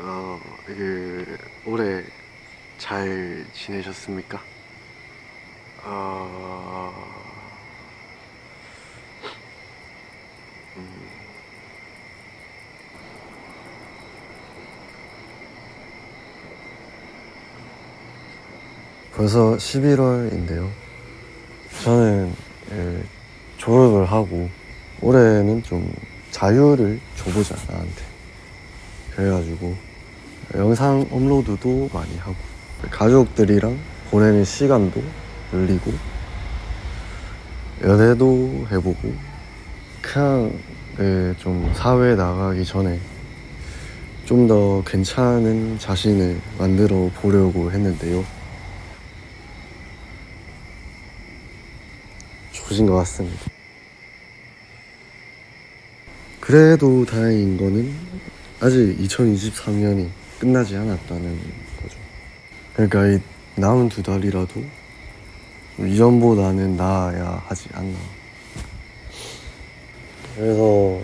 어, 그 올해 잘 지내셨습니까? 어... 음, 벌써 11월인데요. 저는 예, 졸업을 하고 올해는 좀 자유를 줘보자 나한테. 그래가지고 영상 업로드도 많이 하고 가족들이랑 보내는 시간도 늘리고 연애도 해보고 그냥 네, 좀 사회에 나가기 전에 좀 더 괜찮은 자신을 만들어 보려고 했는데요. 좋으신 것 같습니다. 그래도 다행인 거는 아직 2023년이 끝나지 않았다는 거죠. 그러니까 이 남은 두 달이라도 이전보다는 나아야 하지 않나. 그래서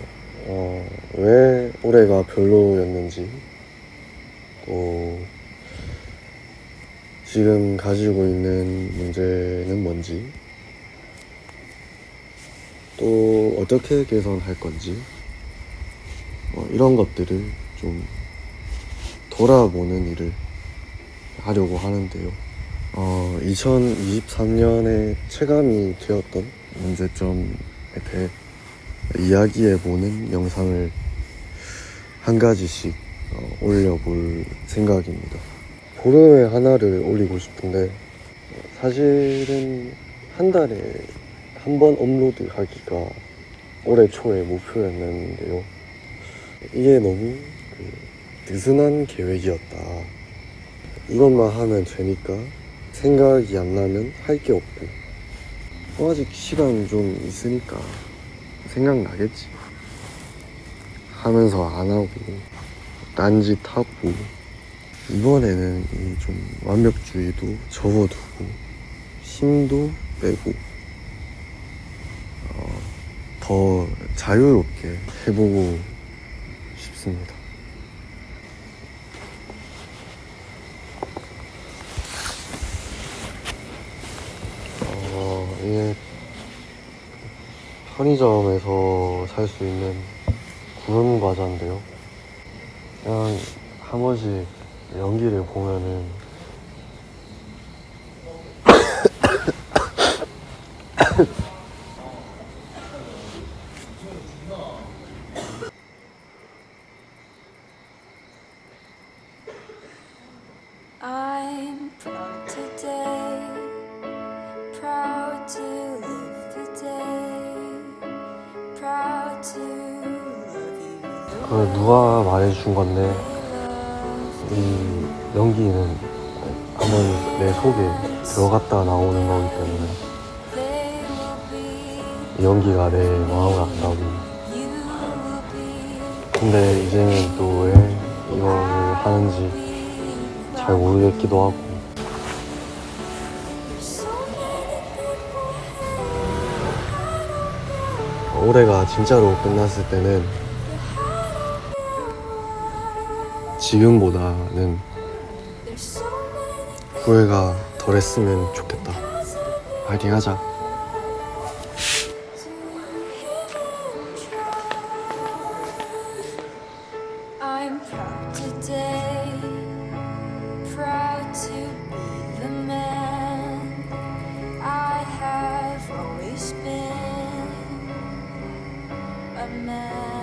어, 왜 올해가 별로였는지 또 지금 가지고 있는 문제는 뭔지 또 어떻게 개선할 건지 어, 이런 것들을 좀 돌아보는 일을 하려고 하는데요. 어, 2023년에 체감이 되었던 문제점에 대해 이야기해보는 영상을 한 가지씩 어, 올려볼 생각입니다. 보름에 하나를 올리고 싶은데 사실은 한 달에 한 번 업로드 하기가 올해 초에 목표였는데요. 이게 너무 그 느슨한 계획이었다. 이것만 하면 되니까 생각이 안 나면 할 게 없고 어, 아직 시간 좀 있으니까 생각나겠지. 하면서 안 하고 딴짓 하고 이번에는 이 좀 완벽주의도 접어두고 힘도 빼고 어, 더 자유롭게 해보고 싶습니다. 어, 이게 편의점에서 살 수 있는 구름 과자인데요. 그냥 한 번씩 연기를 보면은 I'm proud 그걸 누가 말해준 건데 이 연기는 한번 내 속에 들어갔다 나오는 거기 때문에 연기가 내 마음을 안다고. 근데 이제는 또 왜 이거를 하는지 잘 모르겠기도 하고. 올해가 진짜로 끝났을 때는 지금보다는 후회가 덜했으면 좋겠다 파이팅 하자 man.